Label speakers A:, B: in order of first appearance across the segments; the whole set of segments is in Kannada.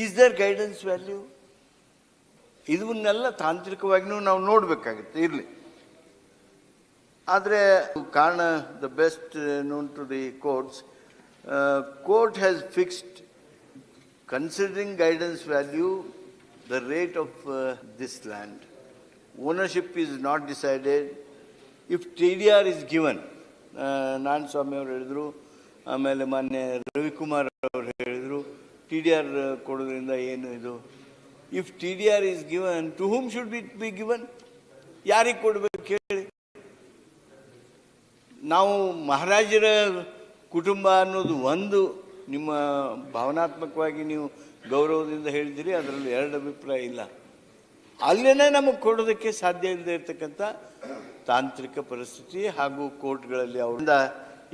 A: ಈಸ್ ದರ್ ಗೈಡೆನ್ಸ್ ವ್ಯಾಲ್ಯೂ ಇದನ್ನೆಲ್ಲ ತಾಂತ್ರಿಕವಾಗಿಯೂ ನಾವು ನೋಡಬೇಕಾಗುತ್ತೆ, ಇರಲಿ. ಆದರೆ ಕಾರಣ the best known to the courts court has fixed considering guidance value the rate of this land ownership is not decided if T D R is given Narayana Swamy ಅವರು ಹೇಳಿದರು, ಆಮೇಲೆ ಮಾನ್ಯ ರವಿಕುಮಾರ್ ಅವರು ಹೇಳಿದರು ಟಿ ಡಿ ಆರ್ ಕೊಡೋದ್ರಿಂದ ಏನು ಇದು? If T D R is given to whom should be be given ಯಾರಿಗೆ ಕೊಡ್ಬೇಕು ಹೇಳಿ ನಾವು ಮಹಾರಾಜರ ಕುಟುಂಬ ಅನ್ನೋದು ಒಂದು. ನಿಮ್ಮ ಭಾವನಾತ್ಮಕವಾಗಿ ನೀವು ಗೌರವದಿಂದ ಹೇಳಿದಿರಿ, ಅದರಲ್ಲಿ ಎರಡು ಅಭಿಪ್ರಾಯ ಇಲ್ಲ. ಅಲ್ಲೇ ನಮಗೆ ಕೊಡೋದಕ್ಕೆ ಸಾಧ್ಯ ಇಲ್ಲದೆ ಇರತಕ್ಕಂಥ ತಾಂತ್ರಿಕ ಪರಿಸ್ಥಿತಿ ಹಾಗೂ ಕೋರ್ಟ್ಗಳಲ್ಲಿ ಅವರಿಂದ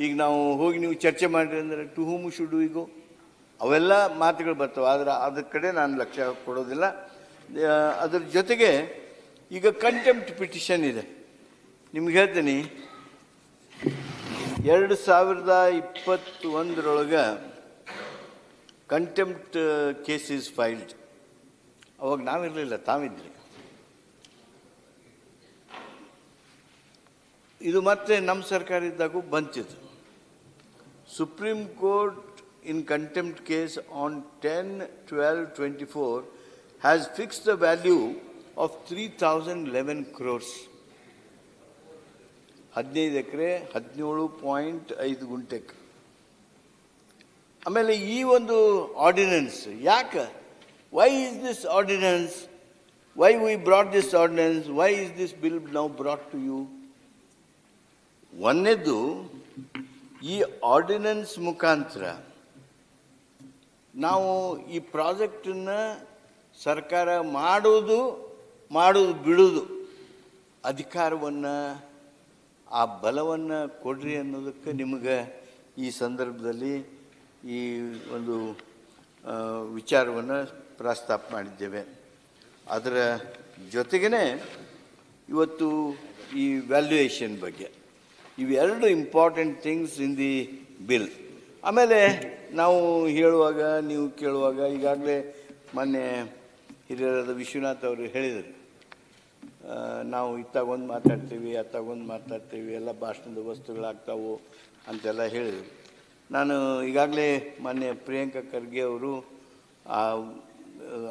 A: ಈಗ ನಾವು ಹೋಗಿ ನೀವು ಚರ್ಚೆ ಮಾಡಿರಿ ಅಂದರೆ ಟು ಹೂಮ್ ಶುಡ್ ವಿಗೋ ಅವೆಲ್ಲ ಮಾತುಗಳು ಬರ್ತವೆ. ಆದರೆ ಅದ್ರ ಕಡೆ ನಾನು ಲಕ್ಷ್ಯ ಕೊಡೋದಿಲ್ಲ. ಅದ್ರ ಜೊತೆಗೆ ಈಗ ಕಂಟೆಂಪ್ಟ್ ಪಿಟಿಷನ್ ಇದೆ. ನಿಮ್ಗೆ ಹೇಳ್ತೀನಿ. ಎರಡು ಸಾವಿರದ ಇಪ್ಪತ್ತೊಂದರೊಳಗೆ ಕಂಟೆಂಪ್ಟ್ ಕೇಸ್ ಇಸ್ ಫೈಲ್ಡ್ ಅವಾಗ ನಾವಿರಲಿಲ್ಲ, ತಾವಿದ್ರಿ. ಇದು ಮತ್ತೆ ನಮ್ಮ ಸರ್ಕಾರ ಇದ್ದಾಗೂ ಬಂತಿತ್ತು supreme court in contempt case on ten twelve twenty four has fix the value of three thousand eleven crores ಹದಿನೈದು ಎಕರೆ, ಹದಿನೇಳು ಪಾಯಿಂಟ್ ಐದು ಗುಂಟೆಗೆ ಆಮೇಲೆ ಈ ಒಂದು ಆರ್ಡಿನೆನ್ಸ್ ಯಾಕೆ? Why is this ordinance why we brought this ordinance why is this bill now brought to you ಒಂದನೇದು ಈ ಆರ್ಡಿನೆನ್ಸ್ ಮುಖಾಂತರ ನಾವು ಈ ಪ್ರಾಜೆಕ್ಟನ್ನು ಸರ್ಕಾರ ಮಾಡುವುದು ಮಾಡುವುದು ಬಿಡೋದು ಅಧಿಕಾರವನ್ನು, ಆ ಬಲವನ್ನು ಕೊಡ್ರಿ ಅನ್ನೋದಕ್ಕೆ ನಿಮಗೆ ಈ ಸಂದರ್ಭದಲ್ಲಿ ಈ ಒಂದು ವಿಚಾರವನ್ನು ಪ್ರಸ್ತಾಪ ಮಾಡಿದ್ದೇವೆ. ಅದರ ಜೊತೆಗೇ ಇವತ್ತು ಈ ವ್ಯಾಲ್ಯೂಯೇಷನ್ ಬಗ್ಗೆ. ಇವೆರಡು important things in the bill ಆಮೇಲೆ ನಾವು ಹೇಳುವಾಗ, ನೀವು ಕೇಳುವಾಗ, ಈಗಾಗಲೇ ಮೊನ್ನೆ ಹಿರಿಯರಾದ ವಿಶ್ವನಾಥ್ ಅವರು ಹೇಳಿದರು. ನಾವು ಇತ್ತಾಗೊಂದು ಮಾತಾಡ್ತೀವಿ, ಅತ್ತಾಗೊಂದು ಮಾತಾಡ್ತೀವಿ, ಎಲ್ಲ ಭಾಷಣದ ವಸ್ತುಗಳಾಗ್ತಾವು ಅಂತೆಲ್ಲ ಹೇಳಿದರು. ನಾನು ಈಗಾಗಲೇ ಮೊನ್ನೆ ಪ್ರಿಯಾಂಕಾ ಖರ್ಗೆ ಅವರು ಆ,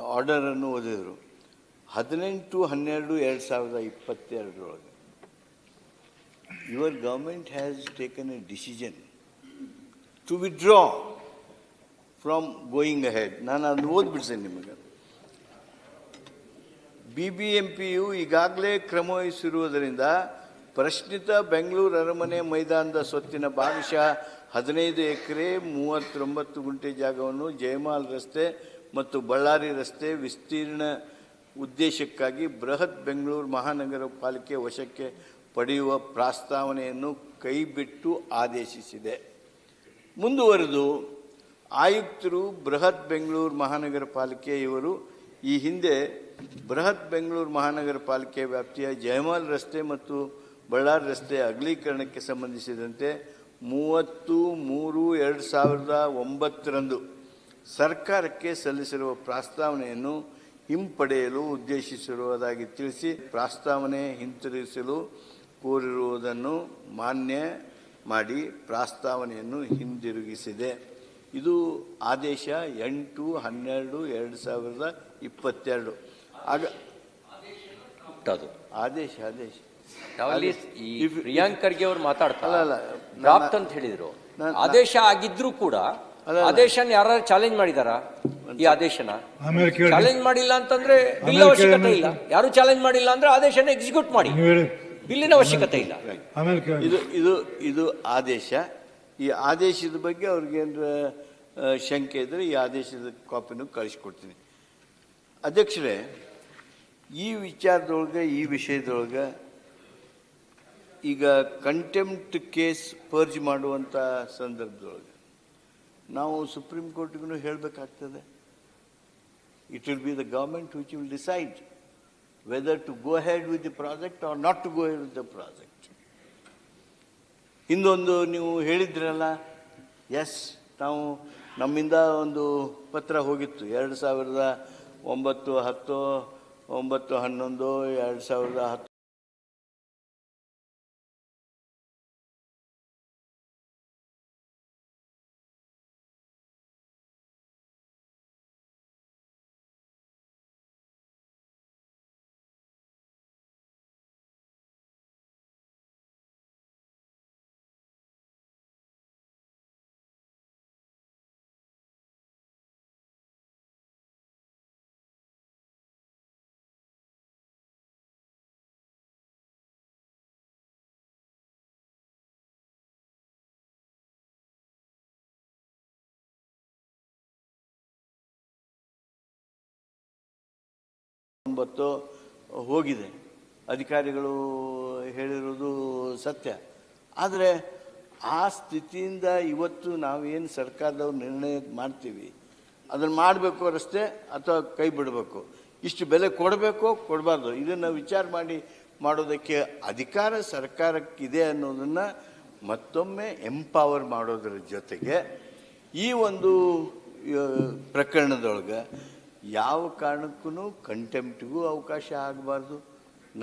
A: ಆರ್ಡರನ್ನು ಓದಿದರು. ಹದಿನೆಂಟು, ಹನ್ನೆರಡು, ಎರಡು ಸಾವಿರದ ಇಪ್ಪತ್ತೆರಡರೊಳಗೆ. Your government has taken a decision to withdraw from going ahead ನಾನು ಅದನ್ನು ಓದ್ಬಿಡ್ತೇನೆ ನಿಮಗೆ. ಬಿ ಬಿ ಎಂ ಪಿಯು ಈಗಾಗಲೇ ಕ್ರಮವಹಿಸಿರುವುದರಿಂದ ಪ್ರಶ್ನಿತ ಬೆಂಗಳೂರು ಅರಮನೆ ಮೈದಾನದ ಸ್ವತ್ತಿನ ಭಾಗಶಃ ಹದಿನೈದು ಎಕರೆ ಮೂವತ್ತೊಂಬತ್ತು ಗುಂಟೆ ಜಾಗವನ್ನು ಜಯಮಾಲ್ ರಸ್ತೆ ಮತ್ತು ಬಳ್ಳಾರಿ ರಸ್ತೆ ವಿಸ್ತೀರ್ಣ ಉದ್ದೇಶಕ್ಕಾಗಿ ಬೃಹತ್ ಬೆಂಗಳೂರು ಮಹಾನಗರ ಪಾಲಿಕೆ ವಶಕ್ಕೆ ಪಡೆಯುವ ಪ್ರಸ್ತಾವನೆಯನ್ನು ಕೈಬಿಟ್ಟು ಆದೇಶಿಸಿದೆ. ಮುಂದುವರೆದು ಆಯುಕ್ತರು ಬೃಹತ್ ಬೆಂಗಳೂರು ಮಹಾನಗರ ಪಾಲಿಕೆ ಇವರು. ಈ ಹಿಂದೆ ಬೃಹತ್ ಬೆಂಗಳೂರು ಮಹಾನಗರ ಪಾಲಿಕೆ ವ್ಯಾಪ್ತಿಯ ಜಯಮಾಲ್ ರಸ್ತೆ ಮತ್ತು ಬಳ್ಳಾರಿ ರಸ್ತೆ ಅಗಲೀಕರಣಕ್ಕೆ ಸಂಬಂಧಿಸಿದಂತೆ ಮೂವತ್ತು ಮೂರು ಎರಡು ಸಾವಿರದ ಒಂಬತ್ತರಂದು ಸರ್ಕಾರಕ್ಕೆ ಸಲ್ಲಿಸಿರುವ ಪ್ರಸ್ತಾವನೆಯನ್ನು ಹಿಂಪಡೆಯಲು ಉದ್ದೇಶಿಸಿರುವುದಾಗಿ ತಿಳಿಸಿ ಪ್ರಸ್ತಾವನೆ ಹಿಂತಿರುಗಿಸಲು ಕೋರಿರುವುದನ್ನು ಮಾನ್ಯ ಮಾಡಿ ಪ್ರಸ್ತಾವನೆಯನ್ನು ಹಿಂದಿರುಗಿಸಿದೆ. ಇದು ಆದೇಶ ಎಂಟು ಹನ್ನೆರಡು ಎರಡು ಸಾವಿರದ ಇಪ್ಪತ್ತೆರಡು. ಆಗ
B: ಅದು.
A: ಆದೇಶ ಆದೇಶ.
B: ಪ್ರಿಯಾಂಕರ್ಗೆ ಈ
A: if-
B: ಪ್ರಿಯಾಂಕ್ ಖರ್ಗೆ ಅವ್ರು ಮಾತಾಡ್ತಾರೆ
A: ಅಲ್ಲ, ಅಲ್ಲ,
B: ಡ್ರಾಫ್ಟ್ ಅಂತ ಹೇಳಿದ್ರು. ಆದೇಶ ಆಗಿದ್ರು ಕೂಡ. ಆದೇಶನ ಯಾರು ಚಾಲೆಂಜ್ ಮಾಡಿದಾರ? ಈ ಆದೇಶನ? ಚಾಲೆಂಜ್ ಮಾಡಿಲ್ಲ ಅಂತಂದ್ರೆ ಬಿಲ್ ಅವಶ್ಯಕತೆ ಇಲ್ಲ. ಯಾರು ಚಾಲೆಂಜ್ ಮಾಡಿಲ್ಲ ಅಂದ್ರೆ ಆದೇಶನ ಎಕ್ಸಿಕ್ಯೂಟ್ ಮಾಡಿ.
C: ನೀವು ಹೇಳಿ.
B: ಬಿಲ್ಲಿನ ಅವಶ್ಯಕತೆ ಇಲ್ಲ.
A: ಇದು ಇದು ಇದು ಆದೇಶ. ಈ ಆದೇಶದ ಬಗ್ಗೆ ಅವ್ರಿಗೆ ಆ, ಶಂಕೆ ಇದ್ದರೆ ಈ ಆದೇಶದ ಕಾಪಿನೂ ಕಳಿಸ್ಕೊಡ್ತೀನಿ. ಅಧ್ಯಕ್ಷರೇ, ಈ ವಿಚಾರದೊಳಗೆ, ಈ ವಿಷಯದೊಳಗೆ ಈಗ ಕಂಟೆಂಪ್ಟ್ ಕೇಸ್ ಪರ್ಜ್ ಮಾಡುವಂಥ ಸಂದರ್ಭದೊಳಗೆ ನಾವು ಸುಪ್ರೀಂ ಕೋರ್ಟ್ಗೂ ಹೇಳಬೇಕಾಗ್ತದೆ. It will be the government which will decide whether to go ahead with the project or not to go ahead with the project ಹಿಂದೊಂದು ನೀವು ಹೇಳಿದ್ರಲ್ಲ ಎಸ್ ನಾವು ನಮ್ಮಿಂದ ಒಂದು ಪತ್ರ ಹೋಗಿತ್ತು. ಎರಡು ಸಾವಿರದ ಒಂಬತ್ತು ಹತ್ತು ಒಂಬತ್ತು ಹನ್ನೊಂದು ಎರಡು ಸಾವಿರದ ಹತ್ತು ಒಂಬತ್ತು ಹೋಗಿದೆ. ಅಧಿಕಾರಿಗಳು ಹೇಳಿರೋದು ಸತ್ಯ. ಆದರೆ ಆ ಸ್ಥಿತಿಯಿಂದ ಇವತ್ತು ನಾವೇನು ಸರ್ಕಾರದವ್ರು ನಿರ್ಣಯ ಮಾಡ್ತೀವಿ? ಅದನ್ನು ಮಾಡಬೇಕು ರಸ್ತೆ ಅಥವಾ ಕೈ ಬಿಡಬೇಕು? ಇಷ್ಟು ಬೆಲೆ ಕೊಡಬೇಕು ಕೊಡಬಾರ್ದು? ಇದನ್ನು ವಿಚಾರ ಮಾಡಿ ಮಾಡೋದಕ್ಕೆ ಅಧಿಕಾರ ಸರ್ಕಾರಕ್ಕಿದೆ ಅನ್ನೋದನ್ನು ಮತ್ತೊಮ್ಮೆ ಎಂಪವರ್ ಮಾಡೋದ್ರ ಜೊತೆಗೆ ಈ ಒಂದು ಪ್ರಕರಣದೊಳಗೆ ಯಾವ ಕಾರಣಕ್ಕೂ ಕಂಟೆಂಪ್ಟಿಗೂ ಅವಕಾಶ ಆಗಬಾರ್ದು.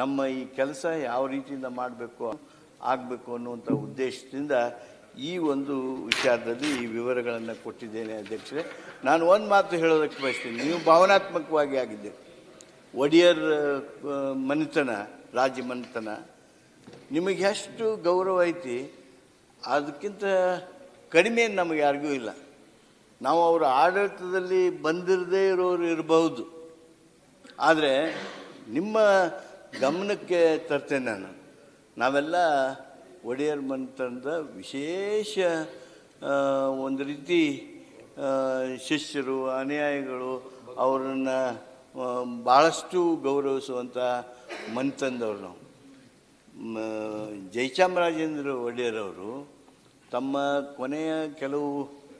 A: ನಮ್ಮ ಈ ಕೆಲಸ ಯಾವ ರೀತಿಯಿಂದ ಮಾಡಬೇಕು, ಆಗಬೇಕು ಅನ್ನುವಂಥ ಉದ್ದೇಶದಿಂದ ಈ ಒಂದು ವಿಚಾರದಲ್ಲಿ ಈ ವಿವರಗಳನ್ನು ಕೊಟ್ಟಿದ್ದೇನೆ ಅಧ್ಯಕ್ಷರೇ. ನಾನು ಒಂದು ಮಾತು ಹೇಳೋದಕ್ಕೆ ಬಯಸ್ತೀನಿ. ನೀವು ಭಾವನಾತ್ಮಕವಾಗಿ ಆಗಿದ್ದೆ ಒಡೆಯರ್ ಮನೆತನ ರಾಜ್ಯ ಮನೆತನ, ನಿಮಗೆ ಎಷ್ಟು ಗೌರವ ಐತಿ, ಅದಕ್ಕಿಂತ ಕಡಿಮೆ ನಮಗೆ ಯಾರಿಗೂ ಇಲ್ಲ. ನಾವು ಅವರ ಆಡಳಿತದಲ್ಲಿ ಬಂದಿರದೇ ಇರೋರು ಇರಬಹುದು. ಆದರೆ ನಿಮ್ಮ ಗಮನಕ್ಕೆ ತರ್ತೇನೆ ನಾನು. ನಾವೆಲ್ಲ ಒಡೆಯರ್ ಮಂತ್ರದ ವಿಶೇಷ ಒಂದು ರೀತಿ ಶಿಷ್ಯರು, ಅನುಯಾಯಿಗಳು ಅವರನ್ನು ಭಾಳಷ್ಟು ಗೌರವಿಸುವಂಥ ಮಂತಂದವರು ನಾವು. ಜಯಚಾಮರಾಜೇಂದ್ರ ಒಡೆಯರವರು ತಮ್ಮ ಕೊನೆಯ ಕೆಲವು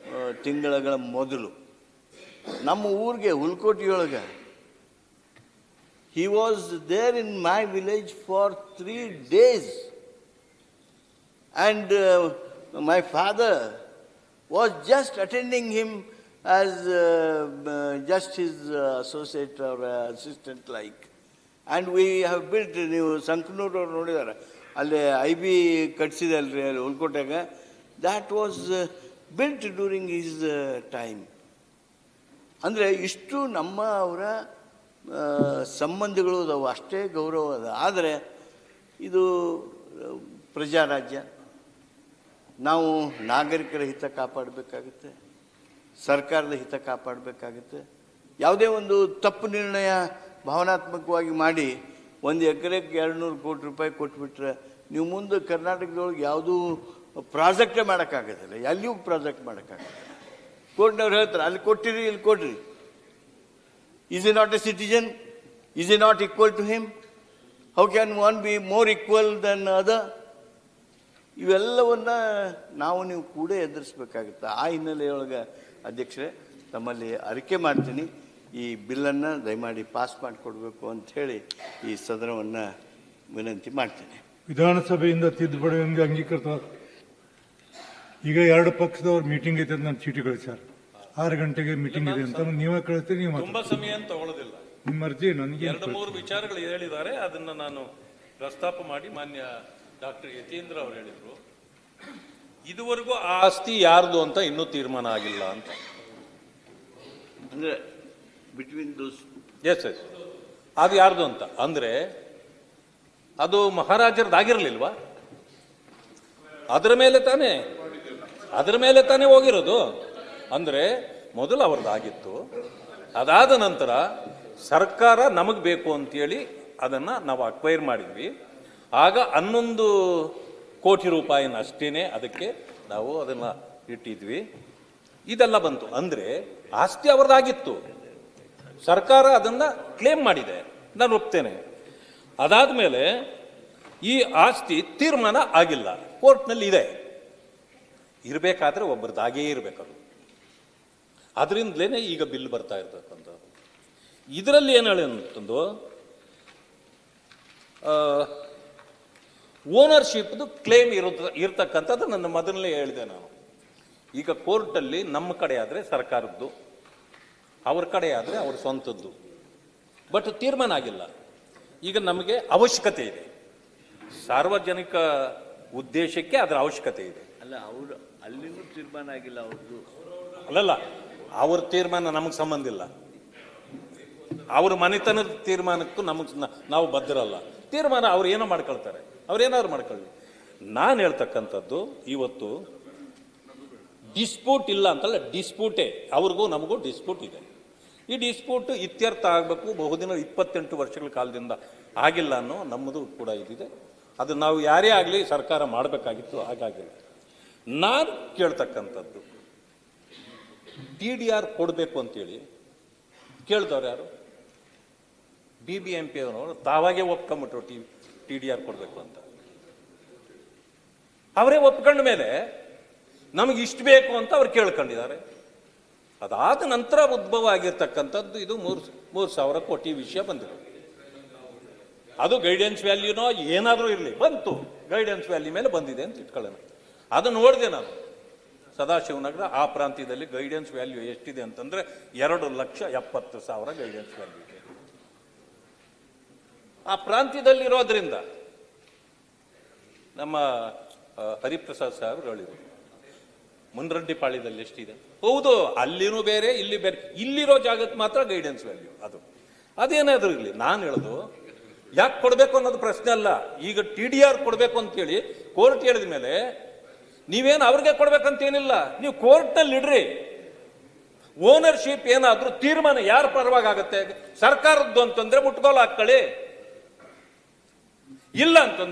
A: ಆ, ಮೊದಲು ನಮ್ಮ ಊರಿಗೆ ಹುಲ್ಕೋಟಿಯೊಳಗೆ village for three days and uh, my father was just attending him as uh, uh, just his uh, associate or uh, assistant like and we have built ನೀವು ಸಂಕನೂರು ಅವ್ರು ನೋಡಿದಾರೆ ಅಲ್ಲಿ ಐ ಬಿ ಕಟ್ಸಿದೆ ಅಲ್ರಿ ಅಲ್ಲಿ ಉಳ್ಕೋಟ್ಯಾಗ that was built during this time ಅಂದರೆ ಇಷ್ಟು ನಮ್ಮ ಅವರ ಸಂಬಂಧಿಗಳು ಅದಾವು, ಅಷ್ಟೇ ಗೌರವ ಅದ. ಆದರೆ ಇದು ಪ್ರಜಾರಾಜ್ಯ. ನಾವು ನಾಗರಿಕರ ಹಿತ ಕಾಪಾಡಬೇಕಾಗುತ್ತೆ, ಸರ್ಕಾರದ ಹಿತ ಕಾಪಾಡಬೇಕಾಗುತ್ತೆ. ಯಾವುದೇ ಒಂದು ತಪ್ಪು ನಿರ್ಣಯ ಭಾವನಾತ್ಮಕವಾಗಿ ಮಾಡಿ ಒಂದು ಎಕರೆಗೆ ಎರಡು ನೂರು ಕೋಟಿ ರೂಪಾಯಿ ಕೊಟ್ಬಿಟ್ರೆ, ನೀವು ಮುಂದೆ ಕರ್ನಾಟಕದೊಳಗೆ ಯಾವುದೂ ಪ್ರಾಜೆಕ್ಟೇ ಮಾಡೋಕ್ಕಾಗೋದಿಲ್ಲ, ಎಲ್ಲಿಯೂ ಪ್ರಾಜೆಕ್ಟ್ ಮಾಡೋಕ್ಕಾಗಲ್ಲ ಕೋರ್ಟ್ನವ್ರು ಹೇಳ್ತಾರೆ, ಅಲ್ಲಿ ಕೊಟ್ಟಿರಿ, ಇಲ್ಲಿ ಕೊಡ್ರಿ. Is he not a citizen is he not equal to him how can one be more equal than other ಇವೆಲ್ಲವನ್ನ ನಾವು ನೀವು ಕೂಡ ಎದುರಿಸ್ಬೇಕಾಗುತ್ತೆ. ಆ ಹಿನ್ನೆಲೆಯೊಳಗೆ ಅಧ್ಯಕ್ಷರೇ, ತಮ್ಮಲ್ಲಿ ಅರಿಕೆ ಮಾಡ್ತೀನಿ. ಈ ಬಿಲ್ಲನ್ನು ದಯಮಾಡಿ ಪಾಸ್ ಮಾಡಿಕೊಡ್ಬೇಕು ಅಂತ ಹೇಳಿ ಈ ಸದನವನ್ನು ವಿನಂತಿ ಮಾಡ್ತೀನಿ.
C: ವಿಧಾನಸಭೆಯಿಂದ ತಿದ್ದುಪಡಿ ಅಂಗೀಕೃತ ಈಗ ಎರಡು ಪಕ್ಷದವ್ರು ಮೀಟಿಂಗ್ ಐತೆ ಅಂತ ನಾನು ಚೀಟಿ ಕಳಿಸ್ಯಾರ ಆರು ಗಂಟೆಗೆ ಮೀಟಿಂಗ್ ಇದೆ ಅಂತ ನೀವೇ ಕಳಿಸ್ತೀರಿ ನೀವು
D: ತುಂಬಾ ಸಮಯ ಅಂತ ತಗೊಳ್ಳೋದಿಲ್ಲ
C: ನಿಮ್ಮ ಅರ್ಜಿ ನನಗೆ
D: ಎರಡು ಮೂರು ವಿಚಾರಗಳು ಹೇಳಿದ್ದಾರೆ ಅದನ್ನ ನಾನು ಪ್ರಸ್ತಾಪ ಮಾಡಿ ಮಾನ್ಯ ಡಾಕ್ಟರ್ ಯತೀಂದ್ರ ಅವರು ಹೇಳಿದ್ರು. ಇದುವರೆಗೂ ಆ ಆಸ್ತಿ ಯಾರ್ದು ಅಂತ ಇನ್ನೂ ತೀರ್ಮಾನ ಆಗಿಲ್ಲ ಅಂತ.
A: ಅಂದರೆ ಬಿಟ್ವೀನ್ ದೋಸ್
D: ಎಸ್ ಎಸ್ ಅದು ಯಾರ್ದು ಅಂತ? ಅಂದ್ರೆ ಅದು ಮಹಾರಾಜರದಾಗಿರ್ಲಿಲ್ವಾ ಅದರ ಮೇಲೆ ತಾನೇ ಅದರ ಮೇಲೆ ತಾನೇ ಹೋಗಿರೋದು. ಅಂದ್ರೆ ಮೊದಲು ಅವ್ರದ್ದಾಗಿತ್ತು. ಅದಾದ ನಂತರ ಸರ್ಕಾರ ನಮಗೆ ಬೇಕು ಅಂತೇಳಿ ಅದನ್ನ ನಾವು ಅಕ್ವೈರ್ ಮಾಡಿದ್ವಿ. ಆಗ ಹನ್ನೊಂದು ಕೋಟಿ ರೂಪಾಯಿನ ಅಷ್ಟೇನೆ ಅದಕ್ಕೆ ನಾವು ಅದನ್ನ ಇಟ್ಟಿದ್ವಿ. ಇದೆಲ್ಲ ಬಂತು. ಅಂದ್ರೆ ಆಸ್ತಿ ಅವ್ರದ್ದಾಗಿತ್ತು. ಸರ್ಕಾರ ಅದನ್ನ ಕ್ಲೇಮ್ ಮಾಡಿದೆ. ನಾನು ಒಪ್ತೇನೆ. ಅದಾದ್ಮೇಲೆ ಈ ಆಸ್ತಿ ತೀರ್ಮಾನ ಆಗಿಲ್ಲ. ಕೋರ್ಟ್ನಲ್ಲಿ ಇದೆ ಇರಬೇಕಾದ್ರೆ ಒಬ್ಬರದಾಗೇ ಇರಬೇಕದು. ಅದರಿಂದಲೇ ಈಗ ಬಿಲ್ ಬರ್ತಾ ಇರ್ತಕ್ಕಂಥದ್ದು. ಇದರಲ್ಲಿ ಏನು ಹೇಳಿ ಅಂತಂದು ಓನರ್ಶಿಪ್ದು ಕ್ಲೇಮ್ ಇರೋದು ಇರ್ತಕ್ಕಂಥದ್ದು ನನ್ನ ಮೊದಲನೇ ಹೇಳಿದೆ ನಾನು. ಈಗ ಕೋರ್ಟಲ್ಲಿ ನಮ್ಮ ಕಡೆ ಆದರೆ ಸರ್ಕಾರದ್ದು, ಅವ್ರ ಕಡೆ ಆದರೆ ಅವ್ರ ಸ್ವಂತದ್ದು. ಬಟ್ ತೀರ್ಮಾನ ಆಗಿಲ್ಲ. ಈಗ ನಮಗೆ ಅವಶ್ಯಕತೆ ಇದೆ. ಸಾರ್ವಜನಿಕ ಉದ್ದೇಶಕ್ಕೆ ಅದರ ಅವಶ್ಯಕತೆ ಇದೆ.
A: ಅಲ್ಲ, ಅವರು ಅಲ್ಲಿನೂ ತೀರ್ಮಾನ ಆಗಿಲ್ಲ ಅವ್ರದ್ದು
D: ಅಲ್ಲಲ್ಲ, ಅವ್ರ ತೀರ್ಮಾನ ನಮಗೆ ಸಂಬಂಧ ಇಲ್ಲ. ಅವ್ರ ಮನೆತನದ ತೀರ್ಮಾನಕ್ಕೂ ನಮಗೆ ನಾವು ಬದ್ಧರಲ್ಲ. ತೀರ್ಮಾನ ಅವ್ರು ಏನೋ ಮಾಡ್ಕೊಳ್ತಾರೆ. ಅವ್ರೇನಾದ್ರು ಮಾಡ್ಕೊಳ್ಳಿ. ನಾನು ಹೇಳ್ತಕ್ಕಂಥದ್ದು, ಇವತ್ತು ಡಿಸ್ಪ್ಯೂಟ್ ಇಲ್ಲ ಅಂತಲ್ಲ ಡಿಸ್ಪ್ಯೂಟೇ ಅವ್ರಿಗೂ ನಮಗೂ ಡಿಸ್ಪ್ಯೂಟ್ ಇದೆ. ಈ ಡಿಸ್ಪ್ಯೂಟ್ ಇತ್ಯರ್ಥ ಆಗಬೇಕು, ಬಹುದಿನ ಇಪ್ಪತ್ತೆಂಟು ವರ್ಷಗಳ ಕಾಲದಿಂದ ಆಗಿಲ್ಲ ಅನ್ನೋ ನಮ್ಮದು ಕೂಡ ಇದಿದೆ. ಅದು ನಾವು ಯಾರೇ ಆಗಲಿ ಸರ್ಕಾರ ಮಾಡಬೇಕಾಗಿತ್ತು, ಹಾಗಾಗಿಲ್ಲ. ನಾನು ಕೇಳ್ತಕ್ಕಂಥದ್ದು. ಟಿ ಡಿ ಆರ್ ಕೊಡಬೇಕು ಅಂತೇಳಿ ಕೇಳ್ದವ್ರು ಯಾರು? ಬಿ ಬಿ ಎಂ ಪಿ ಅವರು ತಾವಾಗೇ ಒಪ್ಕೊಂಬಿಟ್ರು ಟಿ ಟಿ ಡಿ ಆರ್ ಕೊಡಬೇಕು ಅಂತ. ಅವರೇ ಒಪ್ಕೊಂಡ ಮೇಲೆ ನಮಗೆ ಇಷ್ಟು ಬೇಕು ಅಂತ ಅವ್ರು ಕೇಳ್ಕೊಂಡಿದ್ದಾರೆ. ಅದಾದ ನಂತರ ಉದ್ಭವ ಆಗಿರ್ತಕ್ಕಂಥದ್ದು ಇದು ಮೂರು ಮೂರು ಸಾವಿರ ಕೋಟಿ ವಿಷಯ ಬಂದಿದೆ. ಅದು ಗೈಡೆನ್ಸ್ ವ್ಯಾಲ್ಯೂನೋ ಏನಾದರೂ ಇರಲಿ, ಬಂತು. ಗೈಡೆನ್ಸ್ ವ್ಯಾಲ್ಯೂ ಮೇಲೆ ಬಂದಿದೆ ಅಂತ ಇಟ್ಕೊಳ್ಳೋಣ. ಅದು ನೋಡಿದೆ ನಾನು. ಸದಾಶಿವನಗರ, ಆ ಪ್ರಾಂತ್ಯದಲ್ಲಿ ಗೈಡೆನ್ಸ್ ವ್ಯಾಲ್ಯೂ ಎಷ್ಟಿದೆ ಅಂತಂದ್ರೆ ಎರಡು ಲಕ್ಷ ಎಪ್ಪತ್ತು ಸಾವಿರ ಗೈಡೆನ್ಸ್ ವ್ಯಾಲ್ಯೂ ಇದೆ. ಆ ಪ್ರಾಂತ್ಯದಲ್ಲಿರೋದ್ರಿಂದ ನಮ್ಮ ಹರಿಪ್ರಸಾದ್ ಸಾಹೇಬ್ರು ಹೇಳಿದರು. ಮುನ್ರಡ್ಡಿಪಾಳ್ಯದಲ್ಲಿ ಎಷ್ಟಿದೆ? ಹೌದು, ಅಲ್ಲಿನೂ ಬೇರೆ, ಇಲ್ಲಿ ಬೇರೆ. ಇಲ್ಲಿರೋ ಜಾಗಕ್ಕೆ ಮಾತ್ರ ಗೈಡೆನ್ಸ್ ವ್ಯಾಲ್ಯೂ ಅದು. ಅದೇನಾದರೂ ಇರಲಿ, ನಾನು ಹೇಳೋದು, ಯಾಕೆ ಕೊಡಬೇಕು ಅನ್ನೋದು ಪ್ರಶ್ನೆ ಅಲ್ಲ. ಈಗ ಟಿ ಡಿ ಆರ್ ಕೊಡಬೇಕು ಅಂತೇಳಿ ಕೋರ್ಟ್ ಹೇಳಿದ ಮೇಲೆ ನೀವೇನು ಅವ್ರಿಗೆ ಕೊಡ್ಬೇಕಂತೇನಿಲ್ಲ, ನೀವು ಕೋರ್ಟ್ನಲ್ಲಿ ಇಡ್ರಿ ಓನರ್ಶಿಪ್ ಏನಾದರೂ ತೀರ್ಮಾನ ಯಾರ ಪರವಾಗಿ ಆಗತ್ತೆ ಸರ್ಕಾರದ್ದು ಅಂತಂದ್ರೆ ಮುಟ್ಗೋಲು ಇಲ್ಲ ಅಂತಂದ್ರೆ